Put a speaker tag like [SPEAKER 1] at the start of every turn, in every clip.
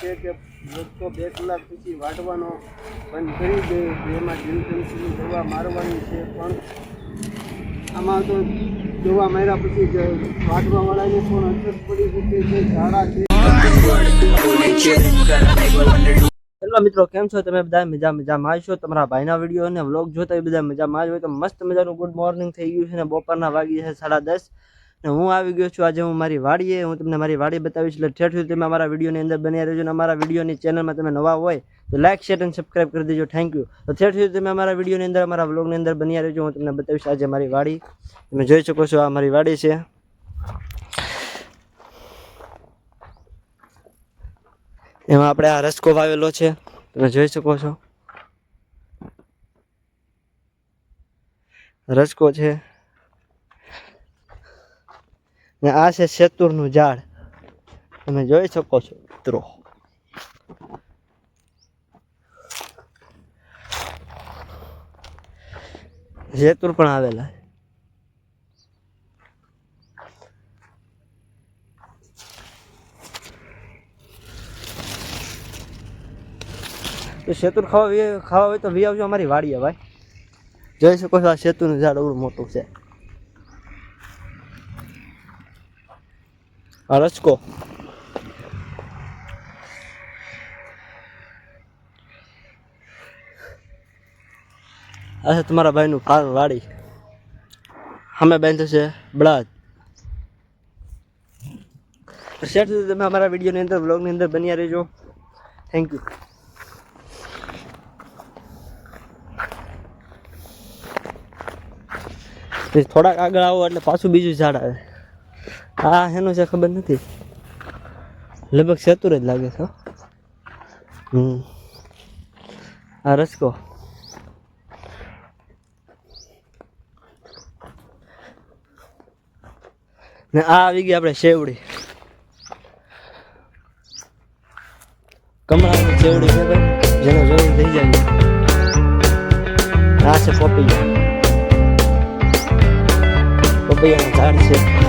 [SPEAKER 1] છે કે વૃક્ષો બે કલાક પછી વાટવાનો બંધ કરી દે એમાં જીવજંતુની દવા મારવાની છે. પણ આમાં તો દવા માર્યા પછી વાટવાવાળાને પણ અસર પડી શકે છે, ઝાડા છે. હેલો મિત્રો, કેમ છો? તમે બધા મજા મજામાં છો? તમારા ભાઈના વીડિયો અને વ્લોગ જોતા બધા મજામાં જ હોય. તો મસ્ત મજાનું ગુડ મોર્નિંગ થઈ ગયું છે અને બપોરના વાગી છે સાડા દસ. ને હું આવી ગયો છું. આજે હું મારી વાડીએ, હું તમને મારી વાડી બતાવીશ. એટલે ઠેઠ સુધી તમે અમારા વિડીયોની અંદર બન્યા રહેજો અને અમારા વિડીયોની ચેનલમાં તમે નવા હોય તો લાઇક શેર અને સબસ્ક્રાઈબ કરી દેજો. થેન્ક યુ તો ઠેઠ સુધી તમે અમારા વિડીયોની અંદર, અમારા વ્લોગની અંદર બન્યા રહેજો. હું તમને બતાવીશ આજે મારી વાડી. તમે જોઈ શકો છો આ મારી વાડી છે. એમાં આપણે આ રસકો વાવેલો છે. તમે જોઈ શકો છો. રસકો છે. ને આ છે શેતુરનું ઝાડ. તમે જોઈ શકો છો, મિત્રો. શેતુર પણ આવેલા. તો શેતુર ખાવા ખાવા હોય તો વી આવજો અમારી વાડીએ, ભાઈ. જોઈ શકો છો આ શેતુનું ઝાડ અવડું મોટું છે. આ રચકો આ છે તમારા ભાઈનું ફાર્મ વાડી. અમે બાંધ્યું છે બળાદ શેર સુધી તમે અમારા વિડીયોની અંદર બ્લોગની અંદર બન્યા રહેજો. થેન્ક યુ થોડાક આગળ આવો એટલે પાછું બીજું ઝાડ આવે. હા એનું છે, ખબર નથી. લગભગ ચતુર જ લાગે છે હમ. આ રસકો. ને આ આવી ગઈ આપણે શેવડી. કમળાની શેવડી છે ભાઈ, જેને જોઈ થઈ જાય આ છે પપૈયા. પપૈયાનું ઝાડ છે.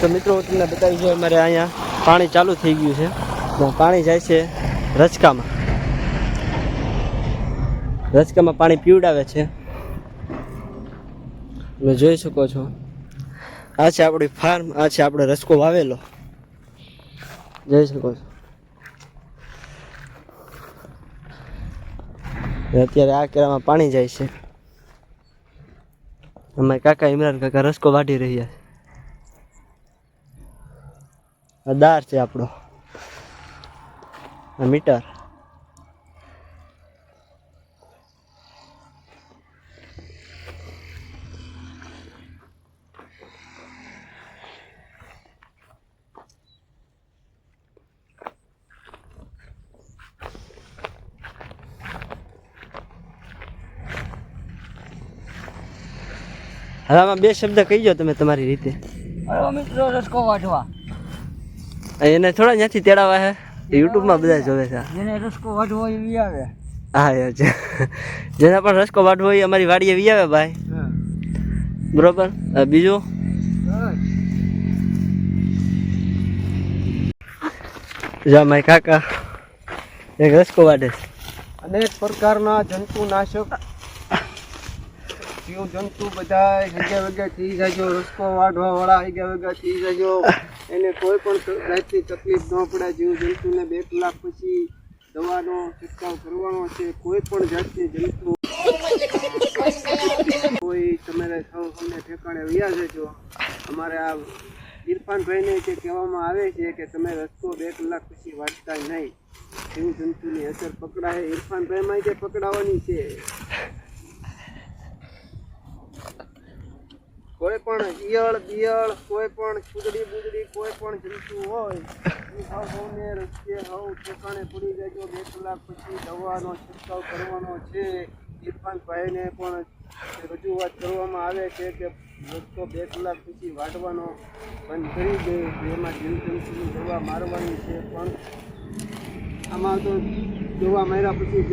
[SPEAKER 1] તો મિત્રો, તમને બતાવી દઉં અમારે અહીંયા પાણી ચાલુ થઈ ગયું છે. પાણી જાય છે રચકામાં રચકામાં પાણી પીવડાવે છે. તમે જોઈ શકો છો. આ છે આપણી ફાર્મ આ છે આપણે રસકો વાવેલો. જોઈ શકો છો. અત્યારે આ કેરામાં પાણી જાય છે. અમારા કાકા ઇમરાન કાકા રસકો વાઢી રહ્યા છે આ દાર છે આપણો. મીટર. હવે આમાં બે શબ્દ કહી જાઓ તમે તમારી રીતે.
[SPEAKER 2] મિત્રો રસકો વાટવા
[SPEAKER 1] એને થોડા ત્યાંથી તેડાવા હે. યુટ્યુબમાં બધા જોવે છે.
[SPEAKER 2] જેને રસકો વાઢવો હોય વી આવે.
[SPEAKER 1] હા યાર છે જેના પણ રસકો વાઢવો હોય અમારી વાડીએ વી આવે ભાઈ. બરોબર? બીજું? જા માય કાકા. એક રસકો વાઢે છે.
[SPEAKER 3] અનેક પ્રકારના જંતુનાશક જીવ જંતુ બધા જગ્યા વગ્યા થઈ જાજો, રસ્કો વાઢવા વાળા જગ્યા વગ્યા થઈ જાજો. એને કોઈ પણ જાતની તકલીફ ન પડે, જીવ જંતુને બે કલાક પછી દવાનો છંટકાવ કરવાનો છે. કોઈ પણ જાતની જંતુ કોઈ તમારે સૌ અમને ઠેકાણે વ્યા જજો. અમારે આ ઇરફાનભાઈને જે કહેવામાં આવે છે કે તમે રસ્તો બે કલાક પછી વાંચતા નહીં. જીવજંતુની અસર પકડાય. ઇરફાનભાઈમાં જે પકડાવાની છે. કોઈ પણ ઈયળ, બિયળ, કોઈ પણ ફૂદડી બુદડી, કોઈ પણ જંતુ હોય એ હવ હવને રસ્તે હવ, ઠેકાણે બે કલાક પછી દવાનો છંટકાવ કરવાનો છે. ઇરફાનભાઈને પણ રજૂઆત કરવામાં આવે છે કે રસ્તો બે કલાક પછી વાટવાનો બંધ કરી દે એમાં જીવજંતુની દવા મારવાની છે. પણ આમાં તો દવા માર્યા પછી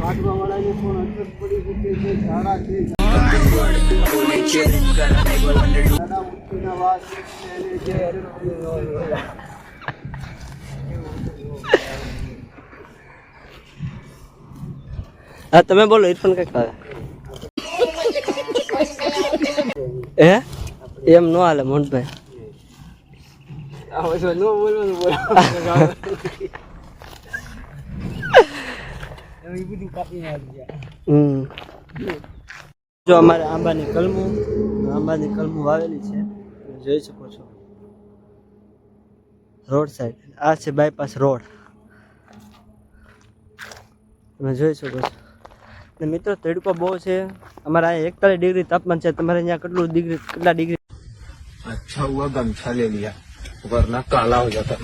[SPEAKER 3] વાટવાવાળાને પણ અસર પડી શકે છે, ઝાડા છે
[SPEAKER 1] હા તમે બોલો ઇરફાન કંઈક આવે હે? એમ નો હાલે મોહનભાઈ. હમ. જો અમારે આંબાની કલમું આંબાની કલમું વાવેલી છે તમે જોઈ શકો છો. રોડ સાઈડ આ છે બાયપાસ રોડ. તમે જોઈ શકો છો. ને મિત્રો તડકો બહુ છે. અમારા અહીંયા એકતાલીસ ડિગ્રી તાપમાન છે. તમારે અહીંયા કેટલું ડિગ્રી કેટલા ડિગ્રી?
[SPEAKER 4] અચ્છા હુઆ ગમછા લે લિયા. વરના કાલા હો જાતા.